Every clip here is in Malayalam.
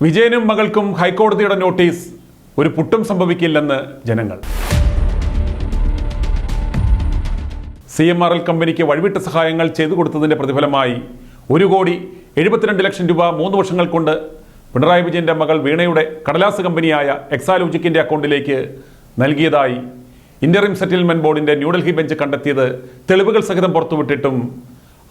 വിജയനും മകൾക്കും ഹൈക്കോടതിയുടെ നോട്ടീസ് ഒരു പുട്ടും സംഭവിക്കില്ലെന്ന് ജനങ്ങൾ. സി എം ആർ എൽ കമ്പനിക്ക് വഴിവിട്ട സഹായങ്ങൾ ചെയ്തു കൊടുത്തതിന്റെ പ്രതിഫലമായി ഒരു കോടി എഴുപത്തിരണ്ട് ലക്ഷം രൂപ മൂന്ന് വർഷങ്ങൾ കൊണ്ട് പിണറായി വിജയന്റെ മകൾ വീണയുടെ കടലാസ് കമ്പനിയായ എക്സാലോജിക്കിന്റെ അക്കൗണ്ടിലേക്ക് നൽകിയതായി ഇന്ററിം സെറ്റിൽമെന്റ് ബോർഡിന്റെ ന്യൂഡൽഹി ബെഞ്ച് കണ്ടെത്തിയത് തെളിവുകൾ സഹിതം പുറത്തുവിട്ടിട്ടും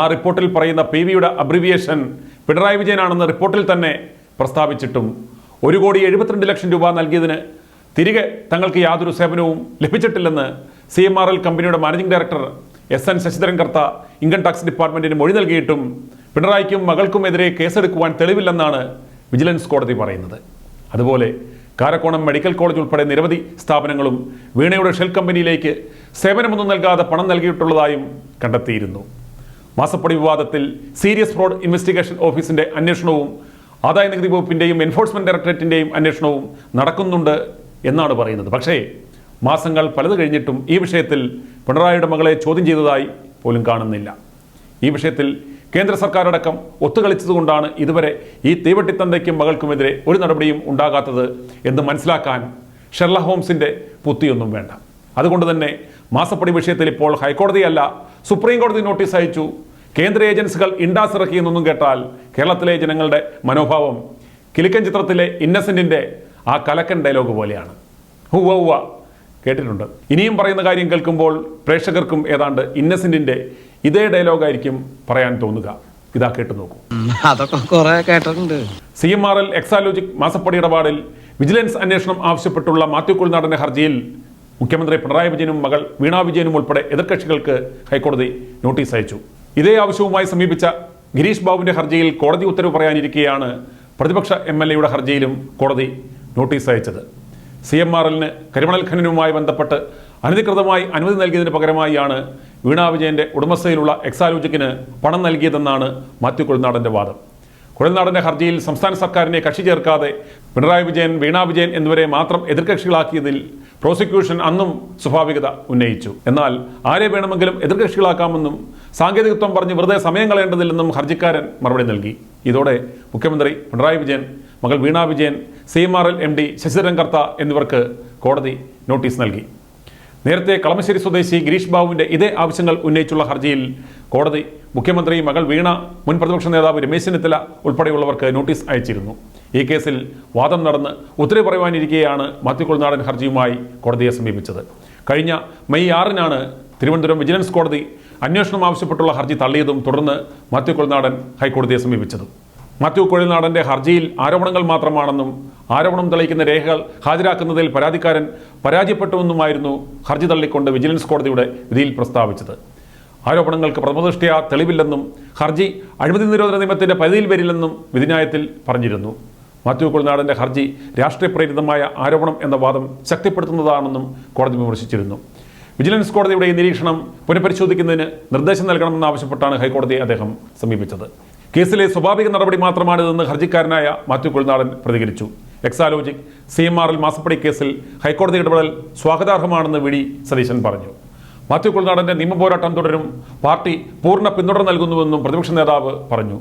ആ റിപ്പോർട്ടിൽ പറയുന്ന പി വിയുടെ അബ്രിവിയേഷൻ പിണറായി വിജയനാണെന്ന് റിപ്പോർട്ടിൽ തന്നെ പ്രസ്താവിച്ചിട്ടും ഒരു കോടി എഴുപത്തിരണ്ട് ലക്ഷം രൂപ നൽകിയതിന് തിരികെ തങ്ങൾക്ക് യാതൊരു സേവനവും ലഭിച്ചിട്ടില്ലെന്ന് സി എം ആർ എൽ കമ്പനിയുടെ managing director S N Sasidharan Kartha income tax ഡിപ്പാർട്ട്മെന്റിന് മൊഴി നൽകിയിട്ടും പിണറായിക്കും മകൾക്കുമെതിരെ കേസെടുക്കുവാൻ തെളിവില്ലെന്നാണ് വിജിലൻസ് കോടതി പറയുന്നത്. അതുപോലെ കാരക്കോണം മെഡിക്കൽ കോളേജ് ഉൾപ്പെടെ നിരവധി സ്ഥാപനങ്ങളും വീണയുടെ ഷെൽ കമ്പനിയിലേക്ക് സേവനമൊന്നും നൽകാതെ പണം നൽകിയിട്ടുള്ളതായും കണ്ടെത്തിയിരുന്നു. മാസപ്പടി വിവാദത്തിൽ സീരിയസ് ഫ്രോഡ് ഇൻവെസ്റ്റിഗേഷൻ ഓഫീസിന്റെ അന്വേഷണവും ആദായ നികുതി വകുപ്പിന്റെയും എൻഫോഴ്സ്മെന്റ് ഡയറക്ടറേറ്റിന്റെയും അന്വേഷണവും നടക്കുന്നുണ്ട് എന്നാണ് പറയുന്നത്. പക്ഷേ മാസങ്ങൾ പലത് കഴിഞ്ഞിട്ടും ഈ വിഷയത്തിൽ പിണറായിയുടെ മകളെ ചോദ്യം ചെയ്തതായി പോലും കാണുന്നില്ല. ഈ വിഷയത്തിൽ കേന്ദ്ര സർക്കാരടക്കം ഒത്തുകളിച്ചതുകൊണ്ടാണ് ഇതുവരെ ഈ തീവട്ടിത്തന്തയ്ക്കും മകൾക്കുമെതിരെ ഒരു നടപടിയും ഉണ്ടാകാത്തത് എന്ന് മനസ്സിലാക്കാൻ ഷെർല ഹോംസിന്റെ പുത്തിയൊന്നും വേണ്ട. അതുകൊണ്ട് തന്നെ മാസപ്പടി വിഷയത്തിൽ ഇപ്പോൾ ഹൈക്കോടതിയല്ല സുപ്രീം കോടതി നോട്ടീസ് അയച്ചു കേന്ദ്ര ഏജൻസികൾ ഇൻഡാസ് ഇറക്കിയെന്നൊന്നും കേട്ടാൽ കേരളത്തിലെ ജനങ്ങളുടെ മനോഭാവം കിലുക്കൻ ചിത്രത്തിലെ ഇന്നസെന്റിന്റെ ആ കലക്കൻ ഡയലോഗ് പോലെയാണ്. ഹുവ ഹുവ കേട്ടിട്ടുണ്ട്. ഇനിയും പറയുന്ന കാര്യം കേൾക്കുമ്പോൾ പ്രേക്ഷകർക്കും ഏതാണ്ട് ഇന്നസെന്റിന്റെ ഇതേ ഡയലോഗായിരിക്കും പറയാൻ തോന്നുക. ഇതാ കേട്ടു നോക്കൂ. അതൊക്കെ കുറെ കേട്ടിട്ടുണ്ട്. C M R L Exalogic മാസപ്പടി ഇടപാടിൽ വിജിലൻസ് അന്വേഷണം ആവശ്യപ്പെട്ടുള്ള മാത്യു കുൾനാടന്റെ ഹർജിയിൽ മുഖ്യമന്ത്രി പിണറായി വിജയനും മകൾ വീണാ വിജയനും ഉൾപ്പെടെ എതിർകക്ഷികൾക്ക് ഹൈക്കോടതി നോട്ടീസ് അയച്ചു. ഇതേ ആവശ്യവുമായി സമീപിച്ച ഗിരീഷ് ബാബുവിന്റെ ഹർജിയിൽ കോടതി ഉത്തരവ് പറയാനിരിക്കെയാണ് പ്രതിപക്ഷ എം എൽ എയുടെ ഹർജിയിലും കോടതി നോട്ടീസ് അയച്ചത്. സി എം ആർ എല്ലിന് കരിമണൽ ഖനനവുമായി ബന്ധപ്പെട്ട് അനധികൃതമായി അനുമതി നൽകിയതിന് പകരമായാണ് വീണാ വിജയന്റെ ഉടമസ്ഥയിലുള്ള എക്സാലോജിക്കിന് പണം നൽകിയതെന്നാണ് മാത്യു കൊഴുനാടന്റെ വാദം. കുഴൽനാടന്റെ ഹർജിയിൽ സംസ്ഥാന സർക്കാരിനെ കക്ഷി ചേർക്കാതെ പിണറായി വിജയൻ വീണ വിജയൻ എന്നിവരെ മാത്രം എതിർകക്ഷികളാക്കിയതിൽ പ്രോസിക്യൂഷൻ അന്നും സ്വാഭാവികത ഉന്നയിച്ചു. എന്നാൽ ആരെ വേണമെങ്കിലും എതിർകക്ഷികളാക്കാമെന്നും സാങ്കേതികത്വം പറഞ്ഞ് വെറുതെ സമയം കളയേണ്ടതില്ലെന്നും ഹർജിക്കാരൻ മറുപടി നൽകി. ഇതോടെ മുഖ്യമന്ത്രി പിണറായി വിജയൻ മകൾ Veena Vijayan C M R L M D Sasidharan Kartha എന്നിവർക്ക് കോടതി നോട്ടീസ് നൽകി. നേരത്തെ കളമശ്ശേരി സ്വദേശി ഗിരീഷ് ബാബുവിന്റെ ഇതേ ആവശ്യങ്ങൾ ഉന്നയിച്ചുള്ള ഹർജിയിൽ കോടതി മുഖ്യമന്ത്രി മകൾ വീണ മുൻ പ്രതിപക്ഷ നേതാവ് രമേശ് ചെന്നിത്തല ഉൾപ്പെടെയുള്ളവർക്ക് നോട്ടീസ് അയച്ചിരുന്നു. ഈ കേസിൽ വാദം നടന്ന് ഉത്തരവ് പറയുവാനിരിക്കെയാണ് മാത്യു ഹർജിയുമായി കോടതിയെ സമീപിച്ചത്. കഴിഞ്ഞ മെയ് ആറിനാണ് തിരുവനന്തപുരം വിജിലൻസ് കോടതി അന്വേഷണം ആവശ്യപ്പെട്ടുള്ള ഹർജി തള്ളിയതും തുടർന്ന് മാത്യു ഹൈക്കോടതിയെ സമീപിച്ചതും. മാത്യു കുഴൽനാടന്റെ ഹർജിയിൽ ആരോപണങ്ങൾ മാത്രമാണെന്നും ആരോപണം തെളിയിക്കുന്ന രേഖകൾ ഹാജരാക്കുന്നതിൽ പരാതിക്കാരൻ പരാജയപ്പെട്ടുവെന്നുമായിരുന്നു ഹർജി തള്ളിക്കൊണ്ട് വിജിലൻസ് കോടതിയുടെ വിധിയിൽ പ്രസ്താവിച്ചത്. ആരോപണങ്ങൾക്ക് പ്രഥമദൃഷ്ടിയാ തെളിവില്ലെന്നും ഹർജി അഴിമതി നിരോധന നിയമത്തിന്റെ പരിധിയിൽ വരില്ലെന്നും വിധിന്യായത്തിൽ പറഞ്ഞിരുന്നു. മാത്യു കുഴൽനാടന്റെ ഹർജി രാഷ്ട്രീയ പ്രേരിതമായ ആരോപണം എന്ന വാദം ശക്തിപ്പെടുത്തുന്നതാണെന്നും കോടതി വിമർശിച്ചിരുന്നു. വിജിലൻസ് കോടതിയുടെ ഈ നിരീക്ഷണം പുനഃപരിശോധിക്കുന്നതിന് നിർദ്ദേശം നൽകണമെന്നാവശ്യപ്പെട്ടാണ് ഹൈക്കോടതിയെ അദ്ദേഹം സമീപിച്ചത്. കേസിലെ സ്വാഭാവിക നടപടി മാത്രമാണിതെന്ന് ഹർജിക്കാരനായ മാത്യു കുൽനാടൻ പ്രതികരിച്ചു. എക്സാലോജിക് സി എം ആറിൽ മാസപ്പടി കേസിൽ ഹൈക്കോടതി ഇടപെടൽ സ്വാഗതാർഹമാണെന്ന് വി ഡി സതീശൻ പറഞ്ഞു. മാത്യു കുൾനാടന്റെ നിയമപോരാട്ടം തുടരും. പാർട്ടി പൂർണ പിന്തുണ നൽകുന്നുവെന്നും പ്രതിപക്ഷ നേതാവ് പറഞ്ഞു.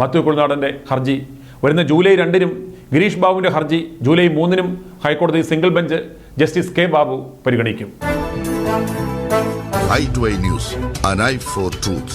മാത്യു കുൽനാടന്റെ ഹർജി വരുന്ന ജൂലൈ രണ്ടിനും ഗിരീഷ് ബാബുവിന്റെ ഹർജി ജൂലൈ മൂന്നിനും ഹൈക്കോടതി single bench justice K Babu പരിഗണിക്കും. I I news an for truth.